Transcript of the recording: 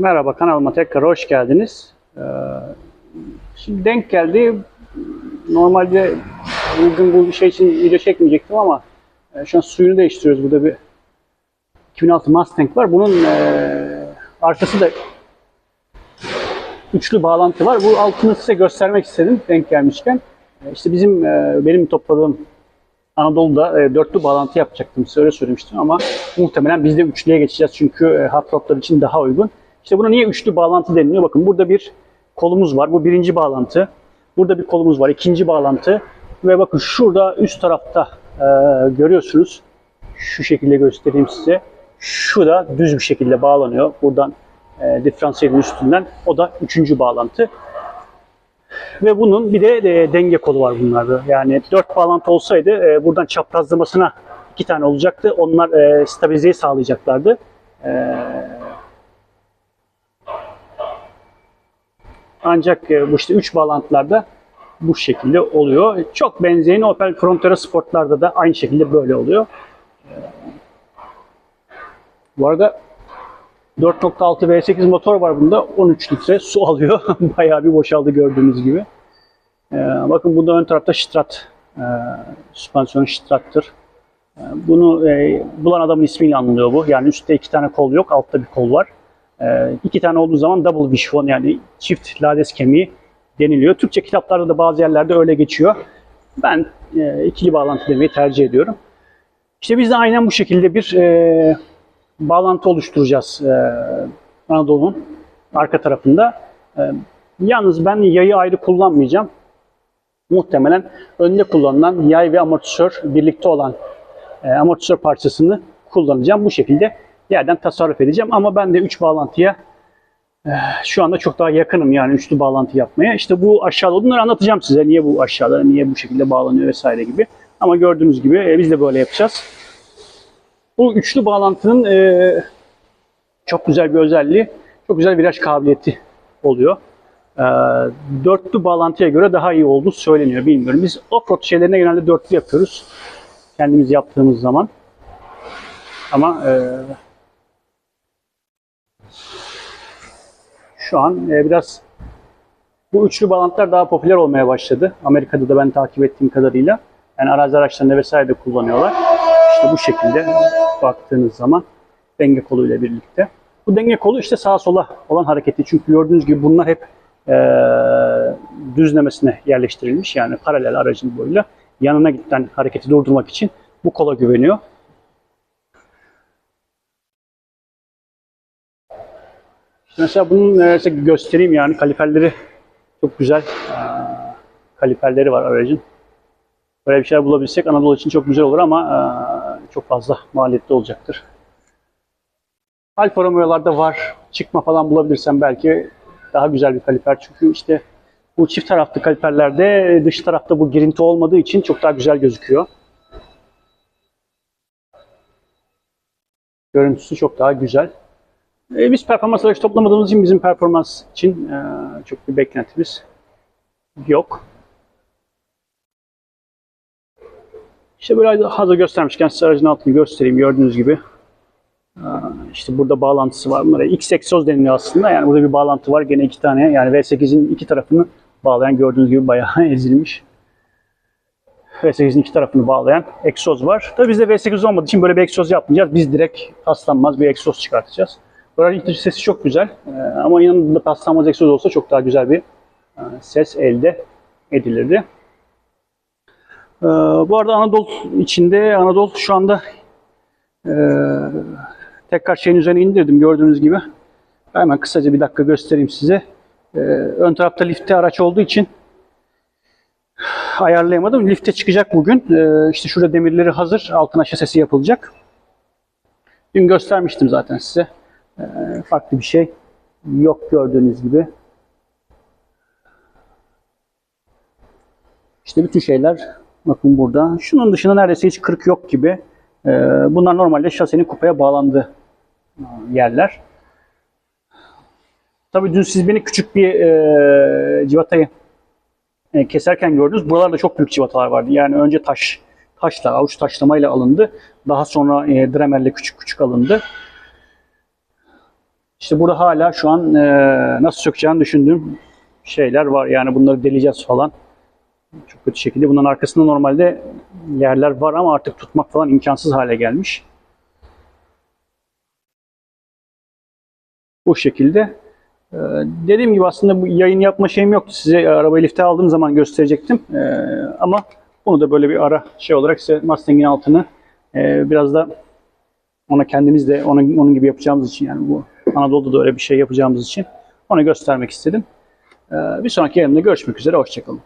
Merhaba kanalıma tekrar hoş geldiniz. Ee, Şimdi denk geldi. Normalde bugün bu şey için video çekmeyecektim ama e, şu an suyunu değiştiriyoruz. Burada bir 2006 Mustang var. Bunun e, arkası da üçlü bağlantı var. Bu altını size göstermek istedim denk gelmişken. E, İşte bizim e, benim topladığım Anadolu'da dörtlü bağlantı yapacaktım. Size öyle söylemiştim ama muhtemelen biz de üçlüye geçeceğiz. Çünkü e, roadlar için daha uygun. İşte buna niye üçlü bağlantı deniliyor? Bakın burada bir kolumuz var. Bu birinci bağlantı. Burada bir kolumuz var. ikinci bağlantı. Ve bakın şurada üst tarafta e, görüyorsunuz. Şu şekilde göstereyim size. Şu da düz bir şekilde bağlanıyor. Buradan e, diferansiyelin üstünden. O da üçüncü bağlantı. Ve bunun bir de e, denge kolu var bunlarda. Yani dört bağlantı olsaydı e, buradan çaprazlamasına iki tane olacaktı. Onlar e, stabilizeyi sağlayacaklardı. E, ancak e, bu işte üç bağlantılarda bu şekilde oluyor. Çok benzeyen Opel Frontera Sport'larda da aynı şekilde böyle oluyor. E, bu arada 4.6 V8 motor var bunda. 13 litre su alıyor. Bayağı bir boşaldı gördüğünüz gibi. Ee, bakın bunda ön tarafta Strat. E, süspansiyon Strat'tır. Ee, bunu e, bulan adamın ismiyle anılıyor bu. Yani üstte iki tane kol yok, altta bir kol var. Ee, iki tane olduğu zaman double wishbone yani çift lades kemiği deniliyor. Türkçe kitaplarda da bazı yerlerde öyle geçiyor. Ben e, ikili bağlantı demeyi tercih ediyorum. İşte biz de aynen bu şekilde bir e, bağlantı oluşturacağız e, Anadolu'nun arka tarafında. E, yalnız ben yayı ayrı kullanmayacağım. Muhtemelen önde kullanılan yay ve amortisör birlikte olan e, amortisör parçasını kullanacağım. Bu şekilde yerden tasarruf edeceğim. Ama ben de 3 bağlantıya e, şu anda çok daha yakınım yani üçlü bağlantı yapmaya. İşte bu aşağıda bunları anlatacağım size. Niye bu aşağıda, niye bu şekilde bağlanıyor vesaire gibi. Ama gördüğünüz gibi e, biz de böyle yapacağız. Bu üçlü bağlantının e, çok güzel bir özelliği, çok güzel viraj kabiliyeti oluyor. Dörtlü bağlantıya göre daha iyi olduğu söyleniyor, bilmiyorum. Biz offroad şeylerine genelde dörtlü yapıyoruz. Kendimiz yaptığımız zaman. Ama şu an e, biraz bu üçlü bağlantılar daha popüler olmaya başladı. Amerika'da da ben takip ettiğim kadarıyla. Yani arazi araçlarında vesaire de kullanıyorlar. İşte bu şekilde baktığınız zaman denge koluyla birlikte. Bu denge kolu işte sağa sola olan hareketi. Çünkü gördüğünüz gibi bunlar hep e, düzlemesine yerleştirilmiş. Yani paralel aracın boyuyla yanına giden hareketi durdurmak için bu kola güveniyor. Mesela bunun e, size göstereyim yani kaliperleri çok güzel e, kaliperleri var aracın. Böyle bir şeyler bulabilsek Anadolu için çok güzel olur ama e, çok fazla maliyetli olacaktır. Alfa Romeo'larda var. Çıkma falan bulabilirsem belki daha güzel bir kaliper. Çünkü işte bu çift taraflı kaliperlerde dış tarafta bu girinti olmadığı için çok daha güzel gözüküyor. Görüntüsü çok daha güzel. E, biz performans aracı toplamadığımız için bizim performans için e, çok bir beklentimiz yok. İşte böyle hazır göstermişken size aracın altını göstereyim. Gördüğünüz gibi Aa, işte burada bağlantısı var. Bunlara X egzoz deniliyor aslında. Yani burada bir bağlantı var. Gene iki tane yani V8'in iki tarafını bağlayan gördüğünüz gibi bayağı ezilmiş. V8'in iki tarafını bağlayan egzoz var. Tabii bizde V8 olmadığı için böyle bir egzoz yapmayacağız. Biz direkt paslanmaz bir egzoz çıkartacağız. Bu aracın ikinci sesi çok güzel. Ee, ama yanında paslanmaz egzoz olsa çok daha güzel bir e, ses elde edilirdi. Ee, bu arada Anadolu içinde Anadolu şu anda e, tekrar şeyin üzerine indirdim gördüğünüz gibi. Hemen kısaca bir dakika göstereyim size. Ee, ön tarafta lifte araç olduğu için ayarlayamadım. Lifte çıkacak bugün. Ee, işte şurada demirleri hazır. Altına şasesi yapılacak. Dün göstermiştim zaten size. Ee, farklı bir şey yok gördüğünüz gibi. İşte bütün şeyler bakın burada. Şunun dışında neredeyse hiç kırık yok gibi. Ee, bunlar normalde şasenin kupaya bağlandığı e, yerler. Tabii dün siz beni küçük bir e, civatayı e, keserken gördünüz. Buralarda çok büyük civatalar vardı. Yani önce taş, taşla, avuç taşlamayla alındı. Daha sonra e, dremerle küçük küçük alındı. İşte burada hala şu an e, nasıl sökeceğini düşündüğüm şeyler var. Yani bunları deleyeceğiz falan. Çok kötü şekilde. Bunların arkasında normalde yerler var ama artık tutmak falan imkansız hale gelmiş. Bu şekilde. Ee, dediğim gibi aslında bu yayın yapma şeyim yoktu. Size arabayı lifte aldığım zaman gösterecektim. Ee, ama bunu da böyle bir ara şey olarak size Mustang'in altını e, biraz da ona kendimiz de onun, onun gibi yapacağımız için yani bu Anadolu'da da öyle bir şey yapacağımız için onu göstermek istedim. Ee, bir sonraki yayında görüşmek üzere. Hoşçakalın.